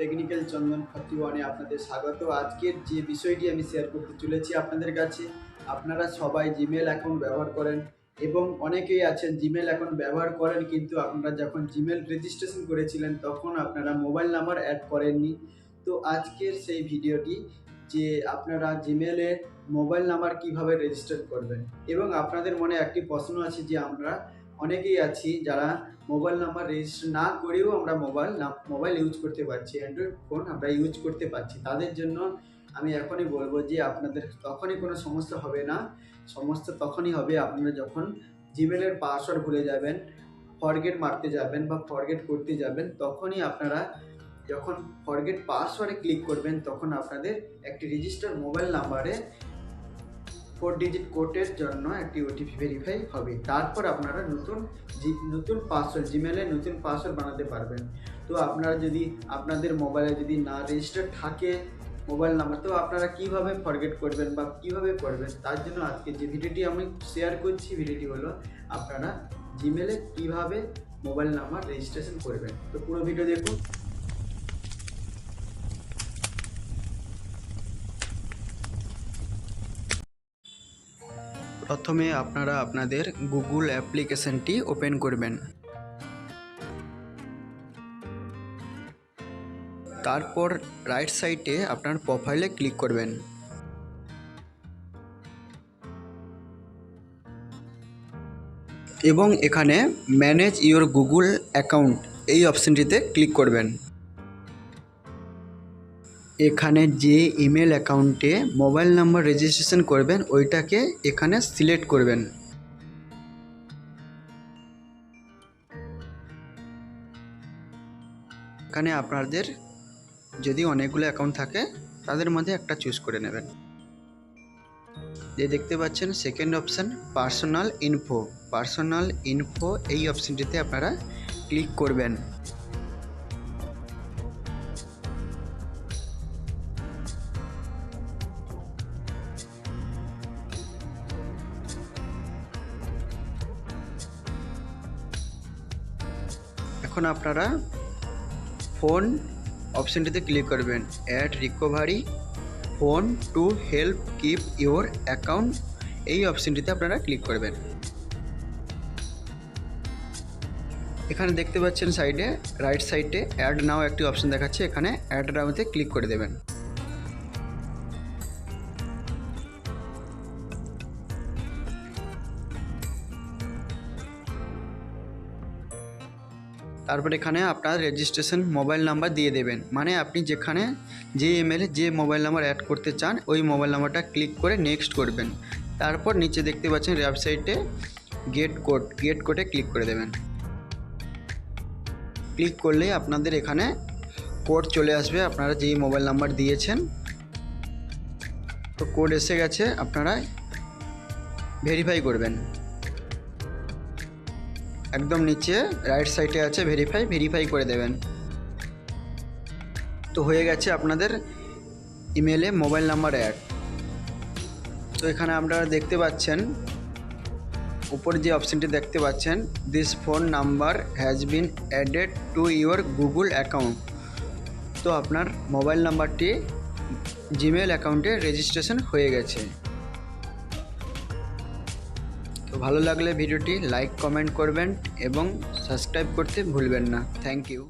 Technical চন্দন forty ওয়ানে আপনাদের স্বাগত। আজকের যে বিষয়টি আমি শেয়ার করতে চলেছি আপনাদের কাছে, আপনারা সবাই জিমেল অ্যাকাউন্ট ব্যবহার করেন এবং অনেকেই আছেন জিমেল অ্যাকাউন্ট ব্যবহার করেন কিন্তু আপনারা যখন জিমেল রেজিস্ট্রেশন করেছিলেন তখন আপনারা মোবাইল নাম্বার অ্যাড করেননি। তো আজকের সেই ভিডিওটি যে আপনারা জিমেলে মোবাইল নাম্বার কীভাবে রেজিস্টার করবেন এবং আপনাদের মনে একটি প্রশ্ন আছে যে আমরা অনেকেই আছি যারা মোবাইল নাম্বার রেজিস্টার না করেও আমরা মোবাইল মোবাইল ইউজ করতে পারছি অ্যান্ড্রয়েড ফোন আমরা ইউজ করতে পারছি। তাদের জন্য আমি এখনই বলব যে আপনাদের তখনই কোনো সমস্যা হবে না। সমস্যা তখনই হবে আপনারা যখন জিমেলের পাসওয়ার্ড ভুলে যাবেন ফরগেট মারতে যাবেন বা ফরগেট করতে যাবেন, তখনই আপনারা যখন ফরগেট পাসওয়ার্ডে ক্লিক করবেন, তখন আপনাদের একটি রেজিস্টার মোবাইল নাম্বারে ফোর ডিজিট কোডের জন্য একটি ওটিপি ভেরিফাই হবে। তারপর আপনারা নতুন নতুন পাসওয়ার্ড জিমেলে নতুন পাসওয়ার্ড বানাতে পারবেন। তো আপনারা যদি আপনাদের মোবাইলে যদি না রেজিস্টার থাকে মোবাইল নাম্বার তো আপনারা কীভাবে ফরগেট করবেন বা কীভাবে করবেন, তার জন্য আজকে যে ভিডিওটি আমি শেয়ার করছি, ভিডিওটি হলো আপনারা জিমেলে কীভাবে মোবাইল নাম্বার রেজিস্ট্রেশন করবেন। তো পুরো ভিডিও দেখুন। প্রথমে আপনারা আপনাদের গুগল অ্যাপ্লিকেশনটি ওপেন করবেন। তারপর রাইট সাইডে আপনার প্রোফাইলে ক্লিক করবেন। এবং এখানে ম্যানেজ ইওর গুগল অ্যাকাউন্ট এই অপশানটিতে ক্লিক করবেন। এখানে যে ইমেল অ্যাকাউন্টে মোবাইল নাম্বার রেজিস্ট্রেশন করবেন, ওইটাকে এখানে সিলেক্ট করবেন। এখানে আপনাদের যদি অনেকগুলো অ্যাকাউন্ট থাকে, তাদের মধ্যে একটা চুজ করে নেবেন। যে দেখতে পাচ্ছেন, second option, personal info. Personal info, এই অপশানটিতে আপনারা ক্লিক করবেন। এখন আপনারা ফোন অপশানটিতে ক্লিক করবেন। Add recovery phone to help keep your account এই অপশানটিতে আপনারা ক্লিক করবেন। এখানে দেখতে পাচ্ছেন সাইডে রাইট সাইডে অ্যাড নাও একটি অপশন দেখাচ্ছে। এখানে অ্যাড নাওতে ক্লিক করে দেবেন। তারপর এখানে আপনার রেজিস্ট্রেশন মোবাইল নাম্বার দিয়ে দেবেন। মানে আপনি যেখানে যে ইমেলে যে মোবাইল নাম্বার অ্যাড করতে চান, ওই মোবাইল নাম্বারটা ক্লিক করে নেক্সট করবেন। তারপর নিচে দেখতে পাচ্ছেন ওয়েবসাইটে গেট কোড গেট কোডে ক্লিক করে দেবেন। ক্লিক করলেই আপনাদের এখানে কোড চলে আসবে, আপনারা যেই মোবাইল নাম্বার দিয়েছেন। তো কোড এসে গেছে, আপনারা ভেরিফাই করবেন। একদম নিচে রাইট সাইডে আছে ভেরিফাই ভেরিফাই করে দেবেন। তো হয়ে গেছে আপনাদের ইমেলে মোবাইল নাম্বার অ্যাড তো এখানে আপনারা দেখতে পাচ্ছেন, উপর যে অপশানটি দেখতে পাচ্ছেন this phone number has been added to your Google account তো আপনার মোবাইল নাম্বারটি জিমেল অ্যাকাউন্টে রেজিস্ট্রেশন হয়ে গেছে। ভালো লাগলে ভিডিওটি লাইক কমেন্ট করবেন এবং সাবস্ক্রাইব করতে ভুলবেন না। Thank you.